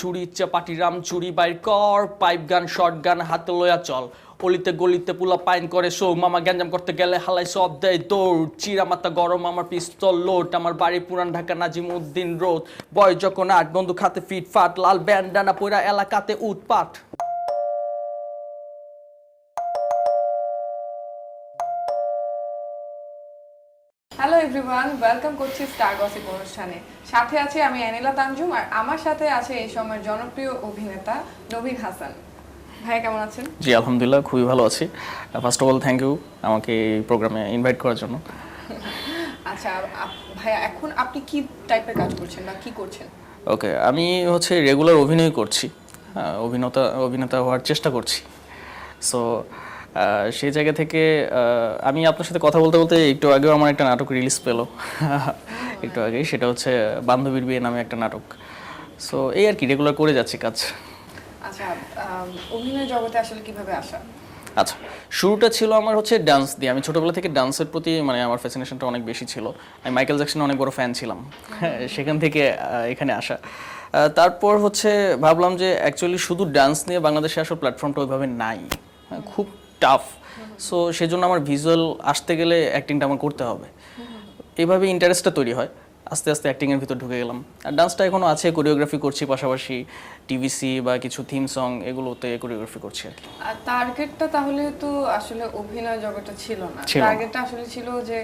চুরি, চাপাটি, রাম চুরি, বাইর কর, পাইপ গান, শর্ট গান, হাতে লয়া চল। অলিতে গলিতে পুলা পাইন করে সো, মামা গ্যাঞ্জাম করতে গেলে হালাই সব দেয় দৌড়। চিরা মাথা গরম, আমার পিস্তল লোট আমার বাড়ি পুরান ঢাকা নাজিম উদ্দিন রোদ বয় যখন আট বন্ধু খাতে ফিট ফাট, লাল ব্যান্ডানা পুরা এলাকাতে উৎপাট। হ্যালো এভরিওয়ান ওয়েলকাম করছি স্টার গসিপ অনুষ্ঠানে। সাথে আছে আমি অ্যানিলা তানজুম আর আমার সাথে আছে এই সময়ের জনপ্রিয় অভিনেতা নবীন হাসান। ভাইয়া কেমন আছেন? জি আলহামদুলিল্লাহ খুবই ভালো আছি। First of all thank you আমাকে এই প্রোগ্রামে ইনভাইট করার জন্য। আচ্ছা ভাইয়া এখন আপনি কি টাইপের কাজ করছেন বা কি করছেন? ওকে আমি হচ্ছে রেগুলার অভিনয় করছি। অভিনেতা অভিনেতা হওয়ার চেষ্টা করছি। সো সেই জায়গা থেকে আমি আপনার সাথে কথা বলতে বলতে একটু আগেও আমার একটা নাটক রিলিজ পেল। একটু আগেই সেটা হচ্ছে বান্ধবীর বিয়ে নামে একটা নাটক। সো এই আর কি রেগুলার করে যাচ্ছি কাজ। আচ্ছা অভিনয় জগতে আসলে কীভাবে আসা? আচ্ছা শুরুটা ছিল আমার হচ্ছে ডান্স দিয়ে। আমি ছোটবেলা থেকে ডান্সের প্রতি মানে আমার ফ্যাসিনেশনটা অনেক বেশি ছিল। আমি মাইকেল জ্যাকসনের অনেক বড় ফ্যান ছিলাম। সেখান থেকে এখানে আসা। তারপর হচ্ছে ভাবলাম যে অ্যাকচুয়ালি শুধু ডান্স নিয়ে বাংলাদেশে আসার প্ল্যাটফর্মটা ওইভাবে নাই। হ্যাঁ, খুব টাফ সো সেজন্য আমার ভিজুয়াল আসতে গেলে অ্যাক্টিংটা আমার করতে হবে। এভাবে ইন্টারেস্টটা তৈরি হয়। আস্তে আস্তে অ্যাক্টিংয়ের ভিতর ঢুকে গেলাম। আর ডান্সটা এখনও আছে কোরিওগ্রাফি করছি পাশাপাশি টিভিসি বা কিছু থিম সং এগুলোতে কোরিওগ্রাফি করছি আর কি। টার্গেটটা তাহলে তো আসলে অভিনয় জগতে ছিল না। টার্গেটটা আসলে ছিল যে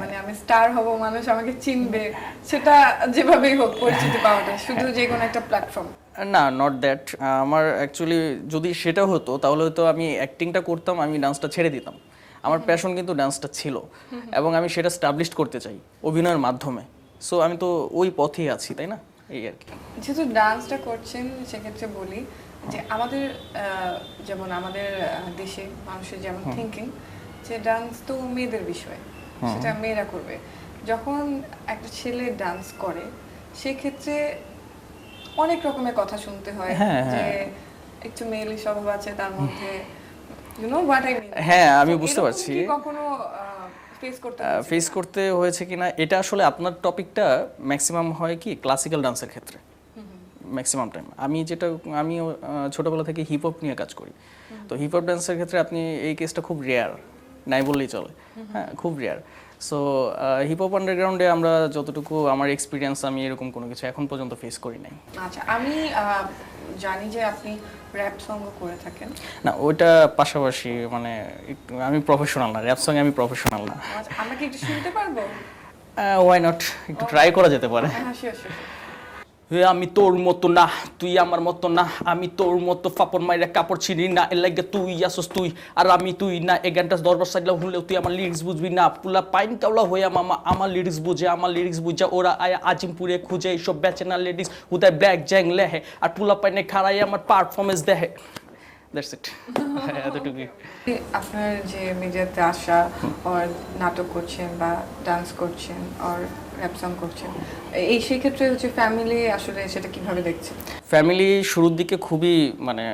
মানে আমি স্টার হব মানুষ আমাকে চিনবে সেটা যেভাবেই হোক পরিচিতি পাওয়াটা শুধু যে কোনো একটা প্ল্যাটফর্ম না নট দ্যাট আমার অ্যাকচুয়ালি যদি সেটা হতো তাহলে হয়তো আমি অ্যাক্টিংটা করতাম আমি ডান্সটা ছেড়ে দিতাম। আমার প্যাশন কিন্তু ডান্সটা ছিল। এবং আমি সেটা স্টাবলিশ করতে চাই অভিনয়ের মাধ্যমে। সো আমি তো ওই পথেই আছি তাই না? এই আর কি। যেহেতু ডান্সটা করছেন সেক্ষেত্রে বলি যে আমাদের যেমন আমাদের দেশে মানুষের যেমন থিঙ্কিং যে ডান্স তো মেয়েদের বিষয় সেটা মেয়েরা করবে। যখন একটা ছেলে ডান্স করে সেক্ষেত্রে অনেক রকমের কথা শুনতে হয় হ্যাঁ, যে একটু মেয়েলি স্বভাব আছে তার মধ্যে you know what I mean হ্যাঁ, আমি বুঝতে পারছি। কখনো ফেস করতে হয়েছে কিনা? এটা আসলে আপনার টপিকটা ম্যাক্সিমাম হয় কি ক্লাসিক্যাল ডান্সের ক্ষেত্রে। ম্যাক্সিমাম টাইম আমি যেটা আমি ছোটবেলা থেকে হিপ হপ নিয়ে কাজ করি। তো হিপ হপ ডান্সের ক্ষেত্রে আপনি এই কেসটা খুব রেয়ার নাই বললেই চলে। হ্যাঁ খুব রেয়ার সো হিপ হপ আন্ডারগ্রাউন্ডে আমরা যতটুকু আমার এক্সপিরিয়েন্স আমি এরকম কোনো কিছু এখন পর্যন্ত ফেস করি নাই। আচ্ছা আমি জানি যে আপনি র্যাপ সঙ্গ করে থাকেন। না ওটা পাশাপাশি মানে আমি প্রফেশনাল না র্যাপ সঙ্গে আমি প্রফেশনাল না। আচ্ছা, আমরা কি একটু শুনতে পারব? ওয়াই নট একটু ট্রাই করা যেতে পারে। হ্যাঁ শিওর শিওর হে আমি তোর মতো না, তুই আমার মতো না, আমি তোর মতো ফাপড় মাইরা কাপড় ছিনি না, এর লাগে তুই আসস তুই, আর আমি তুই না এ গানটা দরবার সাইডলা হুনলেও তুই আমার লিরিক্স বুঝবি না। পুলা পাইন কাউলা হয়ে মামা, আমার লিরিক্স বুঝে, আমার লিরিক্স বুঝে, ওরা আয়া আজিমপুরে খুঁজে, এইসব বেচে না লেডিস হুদায় ব্ল্যাক জ্যাং লেহে, আর পুলা পাইনে খাড়াই আমার পারফরমেন্স দেহে। দ্যাটস ইট এতটুকুই আপনার যে মিডিয়াতে আসা আর নাটক করছেন বা ডান্স করছেন আর র্যাপ সং করছেন এই সেই ক্ষেত্রে হচ্ছে ফ্যামিলি আসলে সেটা কীভাবে দেখছে? ফ্যামিলি শুরুর দিকে খুবই মানে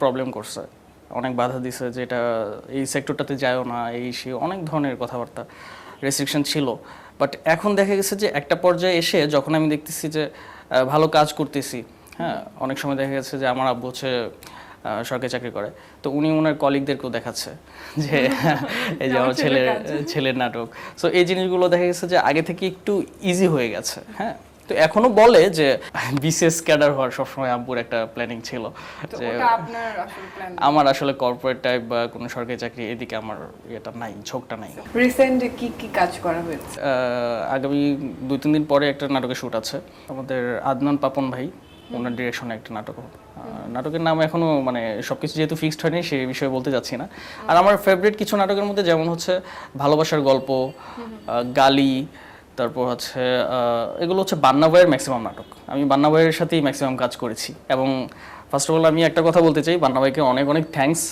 প্রবলেম করছে। অনেক বাধা দিছে যে এটা এই সেক্টরটাতে যায়ও না এই সে অনেক ধরনের কথাবার্তা রেস্ট্রিকশন ছিল। বাট এখন দেখা গেছে যে একটা পর্যায়ে এসে যখন আমি দেখতেছি যে ভালো কাজ করতেছি হ্যাঁ অনেক সময় দেখা গেছে যে আমার আব্বু হচ্ছে সরকারি চাকরি করে। তো উনি ওনার কলিগদেরকেও দেখাচ্ছে যে এই যে আমার ছেলের ছেলের নাটক। সো এই জিনিসগুলো দেখা গেছে যে আগে থেকে একটু ইজি হয়ে গেছে হ্যাঁ? তো এখনও বলে যে বিসিএস ক্যাডার হওয়ার সবসময় আব্বুর একটা প্ল্যানিং ছিল যে আমার আসলে কর্পোরেট টাইপ বা কোনো সরকারি চাকরি এদিকে আমার ইয়েটা নাই ঝোঁকটা নাই। রিসেন্ট কি কি কাজ করা হয়েছে? আগামী দুই তিন দিন পরে একটা নাটকের শ্যুট আছে। আমাদের আদনান পাপন ভাই ওনার ডিরেকশনে একটা নাটক। নাটকের নাম এখনও মানে সবকিছু যেহেতু ফিক্সড হয়নি সেই বিষয়ে বলতে যাচ্ছি না। আর আমার ফেভারিট কিছু নাটকের মধ্যে যেমন হচ্ছে ভালোবাসার গল্প গালি তারপর হচ্ছে এগুলো হচ্ছে বান্না ভাইয়ের ম্যাক্সিমাম নাটক। আমি বান্না ভাইয়ের সাথেই ম্যাক্সিমাম কাজ করেছি। এবং ফার্স্ট অফ অল আমি একটা কথা বলতে চাই বান্না ভাইকে অনেক অনেক থ্যাঙ্কস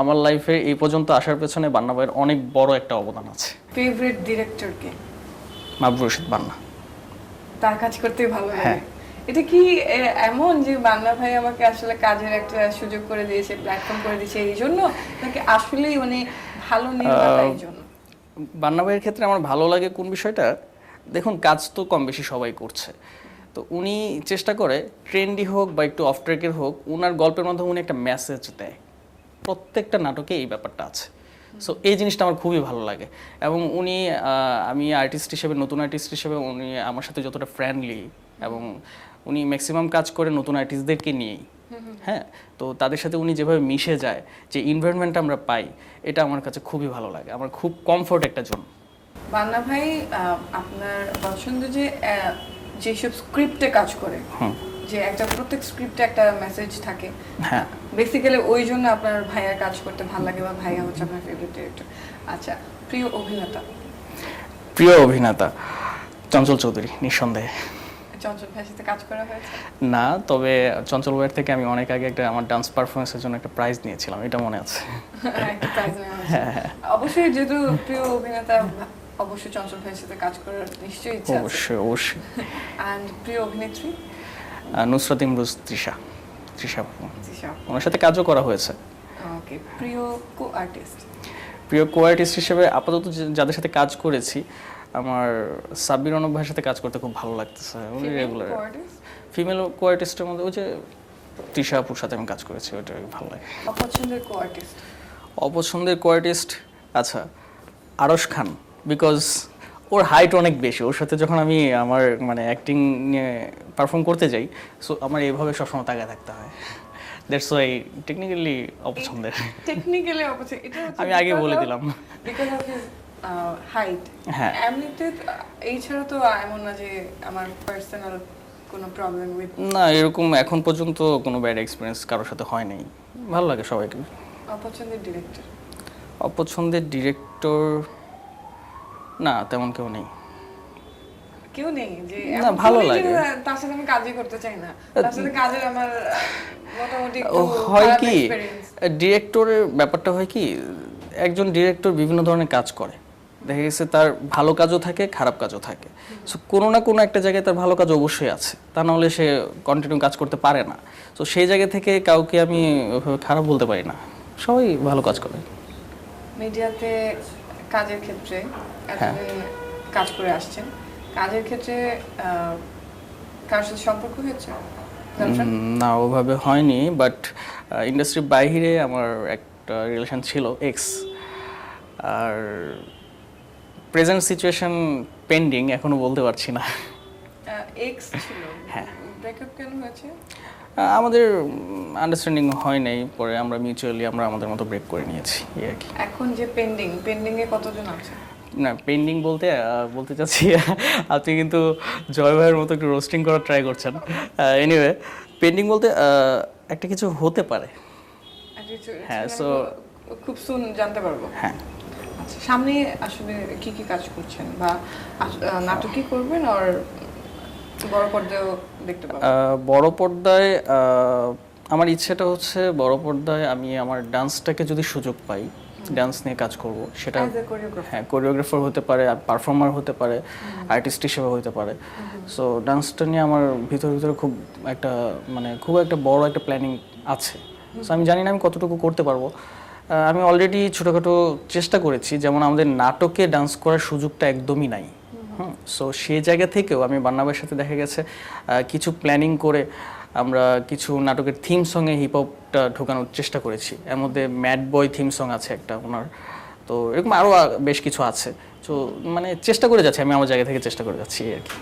আমার লাইফে এই পর্যন্ত আসার পেছনে বান্না ভাইয়ের অনেক বড় একটা অবদান আছে। ফেভারিট ডিরেক্টরকে মাহবুব রশিদ বান্না। তার কাজ করতে ভালো লাগে। হ্যাঁ। এটা কি এমন যে বাংলা ভাই আমাকে আসলে কাজের একটা সুযোগ করে দিয়েছে প্ল্যাটফর্ম করে দিয়েছে এই জন্য? নাকি আসলেই উনি ভালো নির্মাতা এই জন্য? বান্না ভাইয়ের ক্ষেত্রে আমার ভালো লাগে কোন বিষয়টা? দেখুন কাজ তো কম বেশি সবাই করছে। তো উনি চেষ্টা করে ট্রেন্ডি হোক বা একটু অফ ট্র্যাকের হোক ওনার গল্পের মাধ্যমে উনি একটা মেসেজ দেয়। প্রত্যেকটা নাটকে এই ব্যাপারটা আছে। সো এই জিনিসটা আমার খুবই ভালো লাগে। এবং উনি আমি আর্টিস্ট হিসেবে নতুন আর্টিস্ট হিসেবে উনি আমার সাথে যতটা ফ্রেন্ডলি এবং উনি ম্যাক্সিমাম কাজ করে নতুন আর্টিস্টদেরকে নিয়েই। হ্যাঁ তো তাদের সাথে উনি যেভাবে মিশে যায় যে ইনভারনমেন্টটা আমরা পাই এটা আমার কাছে খুবই ভালো লাগে। আমার খুব কমফোর্ট একটা জোন বান্না ভাই আপনার পছন্দ যে যেসব স্ক্রিপ্টে কাজ করে যে একটা প্রত্যেক স্ক্রিপ্টে একটা মেসেজ থাকে। হ্যাঁ। বেসিক্যালি ওই জন্য আপনার ভাইয়ার কাজ করতে ভালো লাগে বা ভাইয়া হচ্ছে আপনার ফেভারিট ডিরেক্টর আচ্ছা প্রিয় অভিনেতা? প্রিয় অভিনেতা চঞ্চল চৌধুরী নিঃসন্দেহে। চঞ্চল ভাইয়ের সাথে কাজ করা হয়েছে? না তবে চঞ্চল ভাইয়ের থেকে আমি অনেক আগে একটা আমার ডান্স পারফরমেন্সের জন্য একটা প্রাইজ নিয়েছিলাম এটা মনে আছে। নেওয়া হ্যাঁ, হয়েছে অবশ্যই যেহেতু প্রিয় অভিনেতা অবশ্যই চঞ্চল ভাইয়ের সাথে কাজ করার নিশ্চয়ই ইচ্ছা অবশ্যই অবশ্যই। অ্যান্ড প্রিয় অভিনেত্রী? নুসরাত ইমরুজ তৃষা। তৃষা ওনার সাথে কাজও করা হয়েছে। ওকে প্রিয় কো আর্টিস্ট প্রিয় কো আর্টিস্ট হিসেবে আপাতত যাদের সাথে কাজ করেছি আমার সাব্বির অনব ভাইয়ের সাথে কাজ করতে খুব ভালো লাগতেছে। উনি রেগুলার ফিমেল কো আর্টিস্টের মধ্যে ওই যে তৃষা আপুর সাথে আমি কাজ করেছি ওইটা ভালো লাগে। অপছন্দের কো আর্টিস্ট অপছন্দের কো আর্টিস্ট আচ্ছা আরশ খান বিকজ ওর হাইট অনেক বেশি। ওর সাথে যখন আমি আমার মানে অ্যাক্টিং নিয়ে পারফর্ম করতে যাই সো আমার এইভাবে সবসময় তাকায় থাকতে হয়। দ্যাটস ওয়াই টেকনিক্যালি অপছন্দের। টেকনিক্যালি অপছন্দ এটা আমি আগে বলে দিলাম। বিকজ অফ হাইট হ্যাঁ। এমনিতে এই ছাড়া তো এমন না যে আমার পার্সোনাল কোনো প্রবলেম উইথ না এরকম এখন পর্যন্ত কোনো ব্যাড এক্সপিরিয়েন্স কারোর সাথে হয় নাই। ভালো লাগে সবাইকে। অপছন্দের ডিরেক্টর অপছন্দের ডিরেক্টর না তেমন কেউ নেই। কেউ নেই যে না, ভালো লাগে। তার সাথে আমি কাজই করতে চাই না। তার সাথে কাজের আমার মোটামুটি হয় কি? ডিরেক্টরের ব্যাপারটা হয় কি? একজন ডিরেক্টর বিভিন্ন ধরনের কাজ করে। দেখা গেছে তার ভালো কাজও থাকে খারাপ কাজও থাকে। সো কোনো না কোনো একটা জায়গায় তার ভালো কাজ অবশ্যই আছে। তা না হলে সে কন্টিনিউ কাজ করতে পারে না। তো সেই জায়গা থেকে কাউকে আমি খারাপ বলতে পারি না। সবাই ভালো কাজ করে। মিডিয়াতে কাজের ক্ষেত্রে হ্যাঁ। কাজ করে আসছেন। কাজের ক্ষেত্রে কার সাথে সম্পর্ক হয়েছে? না ওভাবে হয়নি বাট ইন্ডাস্ট্রির বাইরে আমার একটা রিলেশন ছিল এক্স আর প্রেজেন্ট সিচুয়েশন পেন্ডিং এখনও বলতে পারছি না। ছিল। হ্যাঁ। ব্রেকআপ কেন হয়েছে? আমাদের আন্ডারস্ট্যান্ডিং হয় নাই পরে আমরা মিউচুয়ালি আমরা আমাদের মতো ব্রেক করে নিয়েছি এই আর কি। এখন যে পেন্ডিং পেন্ডিং এ কতজন আছে? না পেন্ডিং বলতে বলতে চাচ্ছি আপনি কিন্তু জয় ভাইয়ের মতো একটু রোস্টিং করার ট্রাই করছেন। এনিওয়ে পেন্ডিং বলতে একটা কিছু হতে পারে। আর হ্যাঁ, সো খুব সুন জানতে পারব। হ্যাঁ। আচ্ছা সামনে আসলে কি কি কাজ করছেন বা নাটকই করবেন আর বড় পর্দায়ও দেখতে পাবো বড় পর্দায় আমার ইচ্ছেটা হচ্ছে বড় পর্দায় আমি আমার ডান্সটাকে যদি সুযোগ পাই ডান্স নিয়ে কাজ করব। সেটা হ্যাঁ কোরিওগ্রাফার হতে পারে পারফর্মার হতে পারে আর্টিস্ট হিসেবে হতে পারে। সো ডান্সটা নিয়ে আমার ভিতরে ভিতরে খুব একটা মানে খুব একটা বড় একটা প্ল্যানিং আছে। সো আমি জানি না আমি কতটুকু করতে পারব। আমি অলরেডি ছোটোখাটো চেষ্টা করেছি যেমন আমাদের নাটকে ডান্স করার সুযোগটা একদমই নাই। হুম সো সেই জায়গা থেকেও আমি বান্নাবের সাথে দেখা গেছে কিছু প্ল্যানিং করে আমরা কিছু নাটকের থিম সঙ্গে হিপ হপটা ঢোকানোর চেষ্টা করেছি। এর মধ্যে ম্যাড বয় থিম সং আছে একটা ওনার তো এরকম আরও বেশ কিছু আছে। তো মানে চেষ্টা করে যাচ্ছি আমি আমার জায়গা থেকে চেষ্টা করে যাচ্ছি আর কি।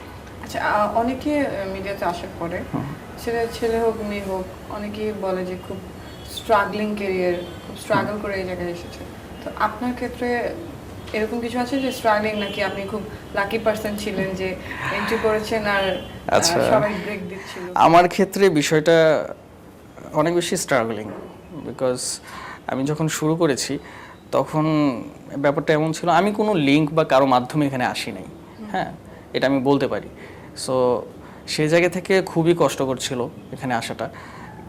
আচ্ছা অনেকে মিডিয়াতে আসার পরে ছেলে ছেলে হোক মেয়ে হোক অনেকেই বলে যে খুব স্ট্রাগলিং কেরিয়ার খুব স্ট্রাগল করে এই জায়গায় এসেছে। তো আপনার ক্ষেত্রে এরকম কিছু আছে যে স্ট্রাগলিং নাকি আপনি খুব লাকি পার্সন ছিলেন যে এন্ট্রি করেছেন আর আচ্ছা। সবাই ব্রেক দিচ্ছিল? আমার ক্ষেত্রে বিষয়টা অনেক বেশি স্ট্রাগলিং বিকজ আমি যখন শুরু করেছি তখন ব্যাপারটা এমন ছিল আমি কোনো লিঙ্ক বা কারও মাধ্যমে এখানে আসি নাই। হ্যাঁ এটা আমি বলতে পারি। সো সেই জায়গা থেকে খুবই কষ্টকর ছিল এখানে আসাটা।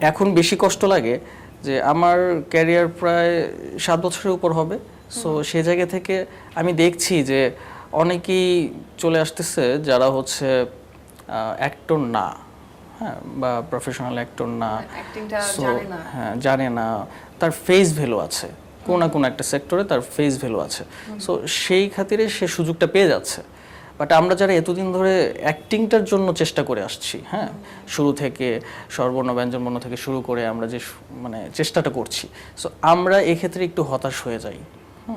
এখন বেশি কষ্ট লাগে যে আমার ক্যারিয়ার প্রায় সাত বছরের উপর হবে। সো সে জায়গা থেকে আমি দেখছি যে অনেকেই চলে আসতেছে যারা হচ্ছে অ্যাক্টর না। হ্যাঁ বা প্রফেশনাল অ্যাক্টর না। জানে না। হ্যাঁ জানে না। তার ফেস ভ্যালু আছে। কোনো না কোনো একটা সেক্টরে তার ফেস ভ্যালু আছে। সো সেই খাতিরে সে সুযোগটা পেয়ে যাচ্ছে। বাট আমরা যারা এতদিন ধরে অ্যাক্টিংটার জন্য চেষ্টা করে আসছি হ্যাঁ? শুরু থেকে সর্বর্ণ ব্যঞ্জনবর্ণ থেকে শুরু করে আমরা যে মানে চেষ্টাটা করছি। সো আমরা এক্ষেত্রে একটু হতাশ হয়ে যাই। হুম।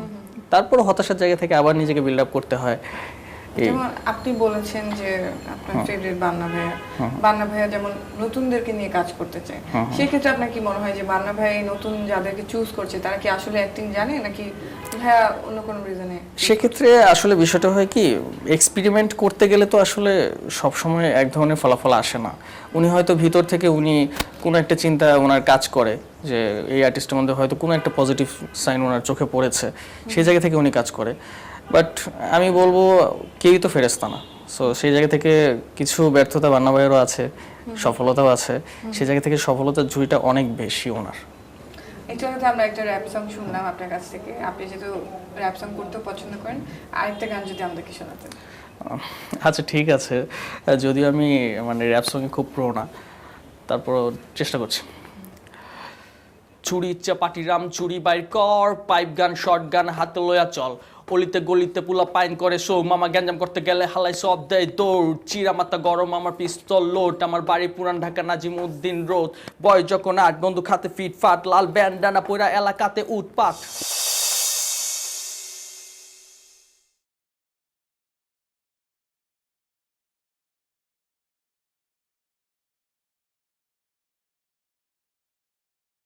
তারপর হতাশার জায়গা থেকে আবার নিজেকে বিল্ড আপ করতে হয়। যেমন আপনি বলেছেন যে আপনার ফেভারিট বান্না ভাইয়া। বান্না ভাইয়া যেমন নতুনদেরকে নিয়ে কাজ করতে চায়। সেক্ষেত্রে আপনার কি মনে হয় যে বান্না ভাই নতুন যাদেরকে চুজ করছে তারা কি আসলে অ্যাক্টিং জানে নাকি ভাইয়া অন্য কোনো রিজনে সেক্ষেত্রে আসলে বিষয়টা হয় কি এক্সপেরিমেন্ট করতে গেলে তো আসলে সবসময় এক ধরনের ফলাফল আসে না। উনি হয়তো ভিতর থেকে উনি কোনো একটা চিন্তা ওনার কাজ করে যে এই আর্টিস্টের মধ্যে হয়তো কোনো একটা পজিটিভ সাইন ওনার চোখে পড়েছে। সেই জায়গা থেকে উনি কাজ করে। বাট আমি বলব কেউই তো ফেরেস্তা না। সো সেই জায়গা থেকে কিছু ব্যর্থতা বান্না ভাইয়েরও আছে সফলতাও আছে। সেই জায়গা থেকে সফলতার ঝুঁকিটা অনেক বেশি ওনার। একটু আগে আমরা একটা র্যাপ সং শুনলাম আপনার কাছ থেকে। আপনি যেহেতু র্যাপ সং করতে পছন্দ করেন আরেকটা গান যদি আমাদেরকে শোনাতেন। আচ্ছা ঠিক আছে। যদিও আমি মানে র্যাপ সঙ্গে খুব প্রো না তারপর চেষ্টা করছি। চুরি চাপাটি রাম চুরি বাইর কর পাইপ গান শর্ট গান হাতে লয়া চল। অলিতে গলিতে পুলা পাইন করে সো মামা গ্যাঞ্জাম করতে গেলে হালাই সব দেয় দৌড়, চিরা মাথা গরম, আমার পিস্তল লোট আমার বাড়ি পুরান ঢাকা নাজিমুদ্দিন রোদ বয় যখন আট বন্ধু খাতে ফিটফাট লাল ব্যান্ডানা পোড়া এলাকাতে উৎপাত।